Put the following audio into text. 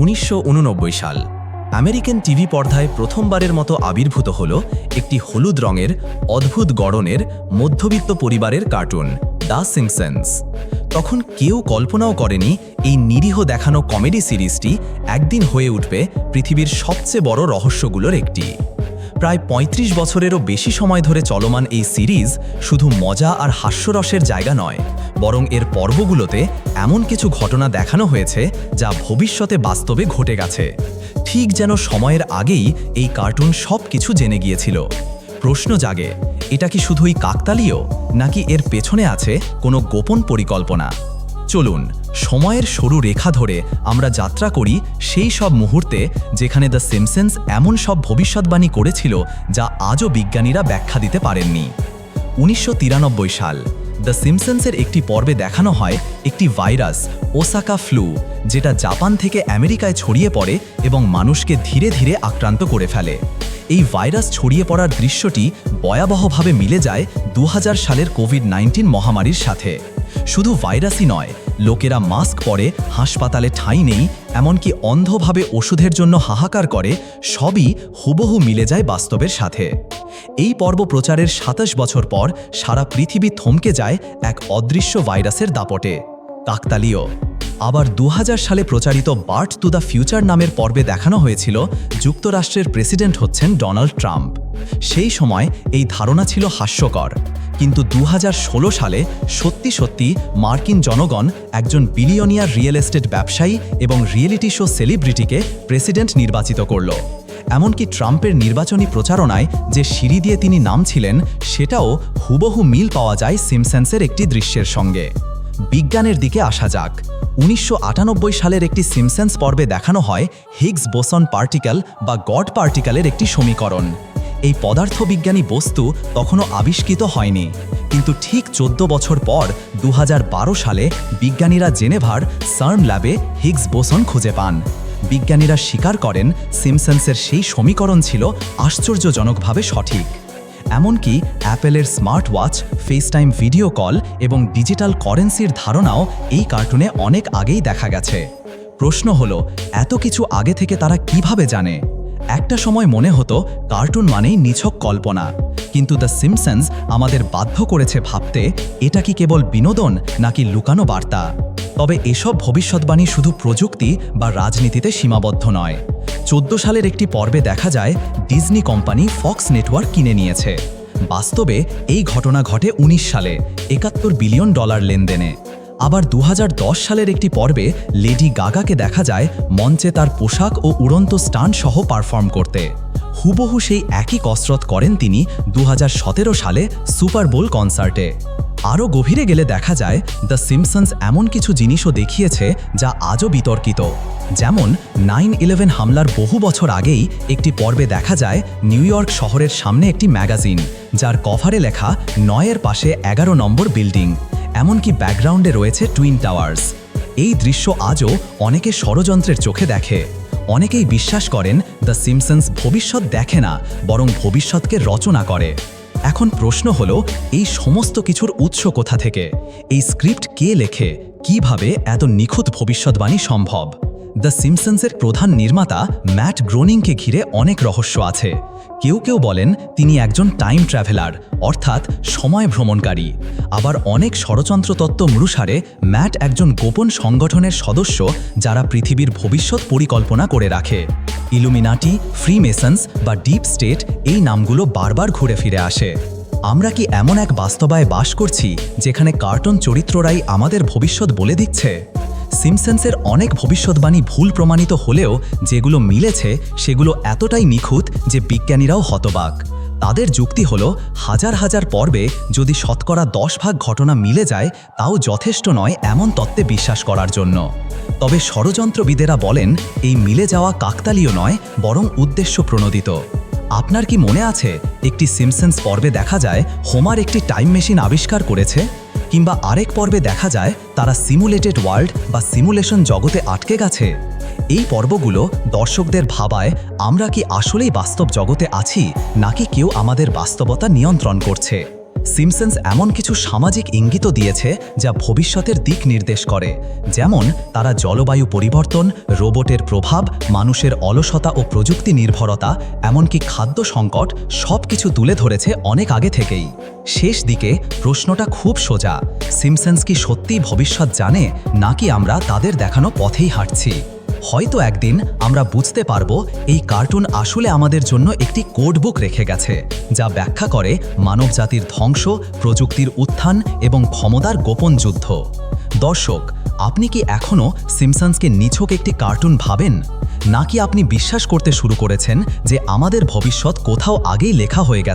উনিশশো উননব্বই সাল, আমেরিকান টিভি পর্দায় প্রথমবারের মতো আবির্ভূত হল একটি হলুদ রঙের, অদ্ভুত গড়নের মধ্যবিত্ত পরিবারের কার্টুন, দ্য সিংসেন্স তখন কেউ কল্পনাও করেনি এই নিরীহ দেখানো কমেডি সিরিজটি একদিন হয়ে উঠবে পৃথিবীর সবচেয়ে বড় রহস্যগুলোর একটি। প্রায় ৩৫ বছরেরও বেশি সময় ধরে চলমান এই সিরিজ শুধু মজা আর হাস্যরসের জায়গা নয়, বরং এর পর্বগুলোতে এমন কিছু ঘটনা দেখানো হয়েছে যা ভবিষ্যতে বাস্তবে ঘটে গেছে। ঠিক যেন সময়ের আগেই এই কার্টুন সব কিছু জেনে গিয়েছিল। প্রশ্ন জাগে, এটা কি শুধুই কাকতালীয়, নাকি এর পেছনে আছে কোনো গোপন পরিকল্পনা? চলুন, সময়ের সরু রেখা ধরে আমরা যাত্রা করি সেই সব মুহূর্তে যেখানে দ্য সিমসেন্স এমন সব ভবিষ্যৎবাণী করেছিল যা আজও বিজ্ঞানীরা ব্যাখ্যা দিতে পারেননি। উনিশশো তিরানব্বই সাল, দ্য সিমসেন্সের একটি পর্বে দেখানো হয় একটি ভাইরাস, ওসাকা ফ্লু, যেটা জাপান থেকে আমেরিকায় ছড়িয়ে পড়ে এবং মানুষকে ধীরে ধীরে আক্রান্ত করে ফেলে। এই ভাইরাস ছড়িয়ে পড়ার দৃশ্যটি ভয়াবহভাবে মিলে যায় দু হাজার সালের কোভিড নাইন্টিন মহামারীর সাথে। শুধু ভাইরাসই নয় লোকেরা মাস্ক পরে, হাসপাতালে ঠাঁই নেই, এমনকি অন্ধভাবে ওষুধের জন্য হাহাকার করে, সবই হুবহু মিলে যায় বাস্তবের সাথে। এই পর্ব প্রচারের সাতাশ বছর পর সারা পৃথিবী থমকে যায় এক অদৃশ্য ভাইরাসের দাপটে। কাকতালীয়। আবার দু হাজার সালে প্রচারিত বার্ট টু দ্য ফিউচার নামের পর্বে দেখানো হয়েছিল যুক্তরাষ্ট্রের প্রেসিডেন্ট হচ্ছেন ডোনাল্ড ট্রাম্প। সেই সময় এই ধারণা ছিল হাস্যকর। কিন্তু দু হাজার ষোলো সালে সত্যি সত্যি মার্কিন জনগণ একজন বিলিয়নিয়ার রিয়েল এস্টেট ব্যবসায়ী এবং রিয়েলিটি শো সেলিব্রিটিকে প্রেসিডেন্ট নির্বাচিত করল। এমনকি ট্রাম্পের নির্বাচনী প্রচারণায় যে সিঁড়ি দিয়ে তিনি নামছিলেন, সেটাও হুবহু মিল পাওয়া যায় সিমসেন্সের একটি দৃশ্যের সঙ্গে। বিজ্ঞানের দিকে আসা যাক। উনিশশো আটানব্বই সালের একটি সিমসেন্স পর্বে দেখানো হয় হিগস বোসন পার্টিকেল বা গড পার্টিকেলের একটি সমীকরণ। এই পদার্থবিজ্ঞানী বস্তু তখনও আবিষ্কৃত হয়নি। কিন্তু ঠিক চোদ্দ বছর পর দু হাজার বারো সালে বিজ্ঞানীরা জেনেভার সার্ন ল্যাবে হিগস বোসন খুঁজে পান। বিজ্ঞানীরা স্বীকার করেন, সিমসেন্সের সেই সমীকরণ ছিল আশ্চর্যজনকভাবে সঠিক। এমনকি অ্যাপেলের smart watch FaceTime video call এবং ডিজিটাল কারেন্সির ধারণাও এই কার্টুনে অনেক আগেই দেখা গেছে। প্রশ্ন হলো, এত কিছু আগে থেকে তারা কীভাবে জানে? একটা সময় মনে হতো কার্টুন মানেই নিছক কল্পনা। কিন্তু দ্য সিমসন্স আমাদের বাধ্য করেছে ভাবতে এটা কি কেবল বিনোদন নাকি লুকানো বার্তা? তবে এসব ভবিষ্যৎবাণী শুধু প্রযুক্তি বা রাজনীতিতে সীমাবদ্ধ নয়। চোদ্দ সালের একটি পর্বে দেখা যায় ডিজনি কোম্পানি ফক্স নেটওয়ার্ক কিনে নিয়েছে। বাস্তবে এই ঘটনা ঘটে ১৯ সালে, একাত্তর বিলিয়ন ডলার লেনদেনে। আবার দু হাজার দশ সালের একটি পর্বে লেডি গাগাকে দেখা যায় মঞ্চে তার পোশাক ও উড়ন্ত স্টান সহ পারফর্ম করতে। হুবহু সেই একই কসরত করেন তিনি দু হাজার সতেরো সালে সুপার বোল কনসার্টে। আরও গভীরে গেলে দেখা যায়, দ্য সিমসন্স এমন কিছু জিনিসও দেখিয়েছে যা আজও বিতর্কিত। যেমন, নাইন ইলেভেন হামলার বহু বছর আগেই একটি পর্বে দেখা যায় নিউ ইয়র্ক শহরের সামনে একটি ম্যাগাজিন, যার কভারে লেখা, নয়ের পাশে এগারো নম্বর বিল্ডিং। এমনকি ব্যাকগ্রাউন্ডে রয়েছে টুইন টাওয়ার্স এই দৃশ্য আজও অনেকে ষড়যন্ত্রের চোখে দেখে। অনেকেই বিশ্বাস করেন দ্য সিমসন্স ভবিষ্যৎ দেখে না, বরং ভবিষ্যৎকে রচনা করে। এখন প্রশ্ন হল, এই সমস্ত কিছুর উৎস কোথা থেকে? এই স্ক্রিপ্ট কে লেখে? কীভাবে এত নিখুঁত ভবিষ্যৎবাণী সম্ভব? দ্য সিমসন্সের প্রধান নির্মাতা ম্যাট গ্রোনিংকে ঘিরে অনেক রহস্য আছে। কেউ কেউ বলেন তিনি একজন টাইম ট্রাভেলার, অর্থাৎ সময় ভ্রমণকারী। আবার অনেক ষড়যন্ত্র তত্ত্ব মৃষারে ম্যাট একজন গোপন সংগঠনের সদস্য যারা পৃথিবীর ভবিষ্যৎ পরিকল্পনা করে রাখে। ইলুমিনাটি, ফ্রিমেসন্স বা ডিপ স্টেট এই নামগুলো বারবার ঘুরে ফিরে আসে। আমরা কি এমন এক বাস্তবায় বাস করছি যেখানে কার্টুন চরিত্ররাই আমাদের ভবিষ্যৎ বলে দিচ্ছে? সিমসেন্সের অনেক ভবিষ্যৎবাণী ভুল প্রমাণিত হলেও যেগুলো মিলেছে সেগুলো এতটাই নিখুঁত যে বিজ্ঞানীরাও হতবাক। তাদের যুক্তি হলো, হাজার হাজার পর্বে যদি শতকরা দশ ভাগ ঘটনা মিলে যায়, তাও যথেষ্ট নয় এমন তত্ত্বে বিশ্বাস করার জন্য। তবে ষড়যন্ত্রবিদেরা বলেন, এই মিলে যাওয়া কাকতালীয় নয়, বরং উদ্দেশ্য প্রণোদিত। আপনার কি মনে আছে, একটি সিমসেন্স পর্বে দেখা যায়, হোমার একটি টাইম মেশিন আবিষ্কার করেছে? কিংবা আরেক পর্বে দেখা যায়, তারা সিমুলেটেড ওয়ার্ল্ড বা সিমুলেশন জগতে আটকে গেছে। এই পর্বগুলো দর্শকদের ভাবায়, আমরা কি আসলেই বাস্তব জগতে আছি, নাকি কেউ আমাদের বাস্তবতা নিয়ন্ত্রণ করছে? সিমসন্স এমন কিছু সামাজিক ইঙ্গিত দিয়েছে যা ভবিষ্যতের দিক নির্দেশ করে। যেমন, তারা জলবায়ু পরিবর্তন, রোবটের প্রভাব, মানুষের অলসতা ও প্রযুক্তি নির্ভরতা, এমনকি খাদ্য সংকট সব কিছু তুলে ধরেছে অনেক আগে থেকেই। শেষ দিকে প্রশ্নটা খুব সোজা। সিমসন্স কি সত্যিই ভবিষ্যৎ জানে, নাকি আমরা তাদের দেখানো পথেই হাঁটছি? হয়তো একদিন আমরা বুঝতে পারব এই কার্টুন আসলে আমাদের জন্য একটি কোডবুক রেখে গেছে, যা ব্যাখ্যা করে মানবজাতির ধ্বংস, প্রযুক্তির উত্থান এবং ক্ষমতার গোপন যুদ্ধ। দর্শক, আপনি কি এখনও সিমসন্সকে নিছক একটি কার্টুন ভাবেন? নাকি আপনি বিশ্বাস করতে শুরু করেছেন যে আমাদের ভবিষ্যৎ কোথাও আগেই লেখা হয়ে গেছে?